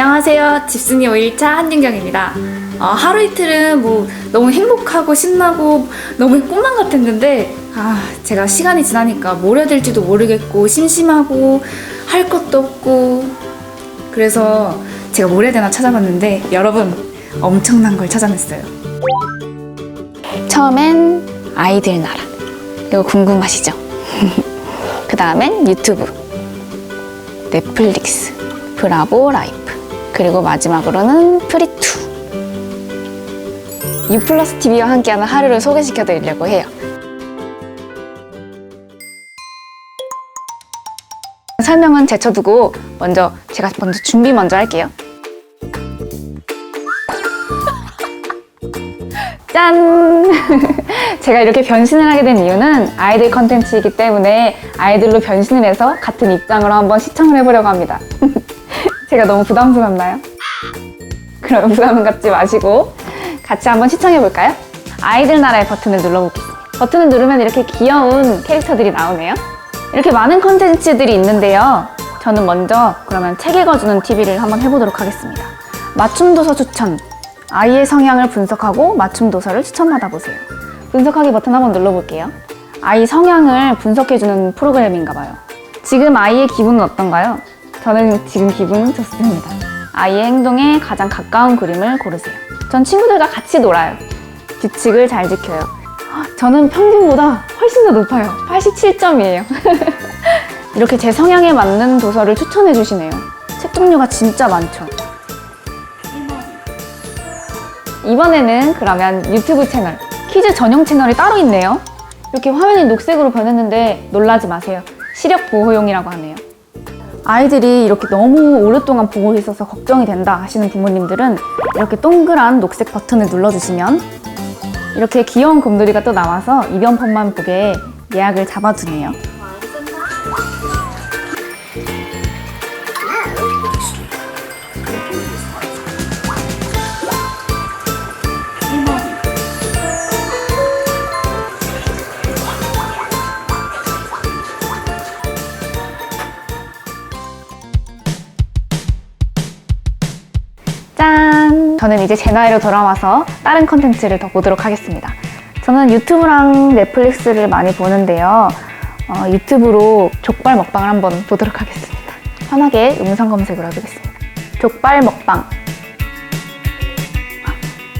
안녕하세요. 집순이 5일차 한진경입니다. 어, 하루 이틀은 뭐 너무 행복하고 신나고 너무 꿈만 같았는데 아 제가 시간이 지나니까 뭘 해야 될지도 모르겠고 심심하고 할 것도 없고 그래서 제가 뭘 해야 되나 찾아봤는데 여러분 엄청난 걸 찾아냈어요. 처음엔 아이들 나라 이거 궁금하시죠? 그 다음엔 유튜브 넷플릭스, 브라보 라이프, 그리고 마지막으로는 프리투. 유플러스 TV와 함께하는 하루를 소개시켜 드리려고 해요. 설명은 제쳐두고 먼저 제가 먼저 준비 먼저 할게요. 짠! 제가 이렇게 변신을 하게 된 이유는 아이들 컨텐츠이기 때문에 아이들로 변신을 해서 같은 입장으로 한번 시청을 해보려고 합니다. 제가 너무 부담스럽나요? 그럼 부담 갖지 마시고 같이 한번 시청해볼까요? 아이들 나라의 버튼을 눌러보겠습니다. 버튼을 누르면 이렇게 귀여운 캐릭터들이 나오네요. 이렇게 많은 컨텐츠들이 있는데요. 저는 먼저 그러면 책 읽어주는 TV를 한번 해보도록 하겠습니다. 맞춤 도서 추천. 아이의 성향을 분석하고 맞춤 도서를 추천받아 보세요. 분석하기 버튼 한번 눌러볼게요. 아이 성향을 분석해주는 프로그램인가 봐요. 지금 아이의 기분은 어떤가요? 저는 지금 기분은 좋습니다. 아이의 행동에 가장 가까운 그림을 고르세요. 전 친구들과 같이 놀아요. 규칙을 잘 지켜요. 저는 평균보다 훨씬 더 높아요. 87점이에요. 이렇게 제 성향에 맞는 도서를 추천해 주시네요. 책 종류가 진짜 많죠. 이번에는 그러면 유튜브 채널, 퀴즈 전용 채널이 따로 있네요. 이렇게 화면이 녹색으로 변했는데 놀라지 마세요. 시력 보호용이라고 하네요. 아이들이 이렇게 너무 오랫동안 보고 있어서 걱정이 된다 하시는 부모님들은 이렇게 동그란 녹색 버튼을 눌러주시면 이렇게 귀여운 곰돌이가 또 나와서 이변폰만 보게 예약을 잡아두네요. 저는 이제 제 나이로 돌아와서 다른 컨텐츠를 더 보도록 하겠습니다. 저는 유튜브랑 넷플릭스를 많이 보는데요. 어, 유튜브로 족발 먹방을 한번 보도록 하겠습니다. 편하게 음성 검색을 해보겠습니다. 족발 먹방.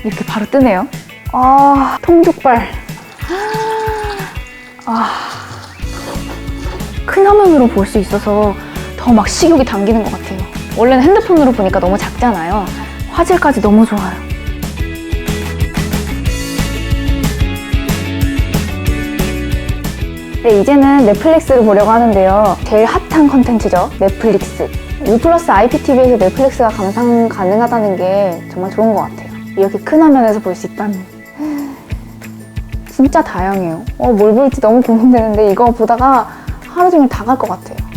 이렇게 바로 뜨네요. 아, 통족발. 아, 큰 화면으로 볼 수 있어서 더 막 식욕이 당기는 것 같아요. 원래는 핸드폰으로 보니까 너무 작잖아요. 화질까지 너무 좋아요. 네, 이제는 넷플릭스를 보려고 하는데요. 제일 핫한 컨텐츠죠. 넷플릭스. U 플러스 IPTV에서 넷플릭스가 감상 가능하다는 게 정말 좋은 것 같아요. 이렇게 큰 화면에서 볼 수 있다니. 진짜 다양해요. 어, 뭘 볼지 너무 고민되는데 이거 보다가 하루 종일 다 갈 것 같아요.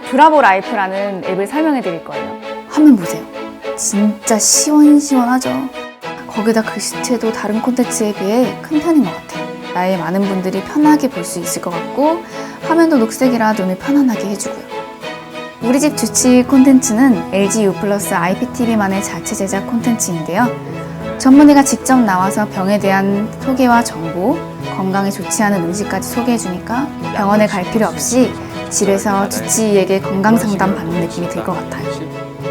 브라보 라이프라는 앱을 설명해 드릴 거예요. 화면 보세요. 진짜 시원시원하죠? 거기다 글씨체도 다른 콘텐츠에 비해 큰 편인 것 같아요. 나의 많은 분들이 편하게 볼 수 있을 것 같고 화면도 녹색이라 눈을 편안하게 해주고요. 우리 집 주치 콘텐츠는 LG U 플러스 IPTV만의 자체 제작 콘텐츠인데요. 전문의가 직접 나와서 병에 대한 소개와 정보, 건강에 좋지 않은 음식까지 소개해주니까 병원에 갈 필요 없이 집에서 주치의에게 건강 상담 받는 느낌이 들 것 같아요.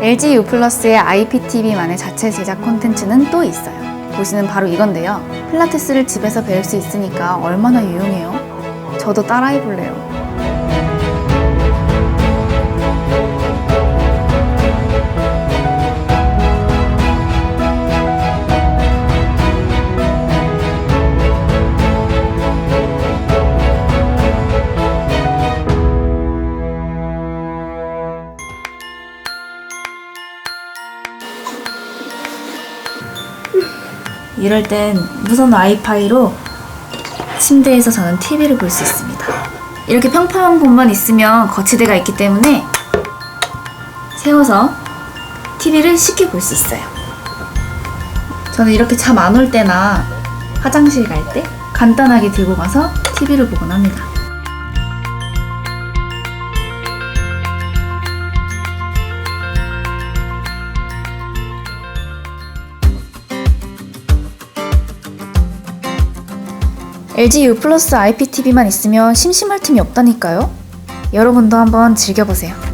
LG U 플러스의 IPTV만의 자체 제작 콘텐츠는 또 있어요. 보시는 바로 이건데요. 필라테스를 집에서 배울 수 있으니까 얼마나 유용해요. 저도 따라해볼래요. 이럴 땐 무선 와이파이로 침대에서 저는 TV를 볼 수 있습니다. 이렇게 평평한 곳만 있으면 거치대가 있기 때문에 세워서 TV를 쉽게 볼 수 있어요. 저는 이렇게 잠 안 올 때나 화장실 갈 때 간단하게 들고 가서 TV를 보곤 합니다. LG U 플러스 IPTV만 있으면 심심할 틈이 없다니까요. 여러분도 한번 즐겨보세요.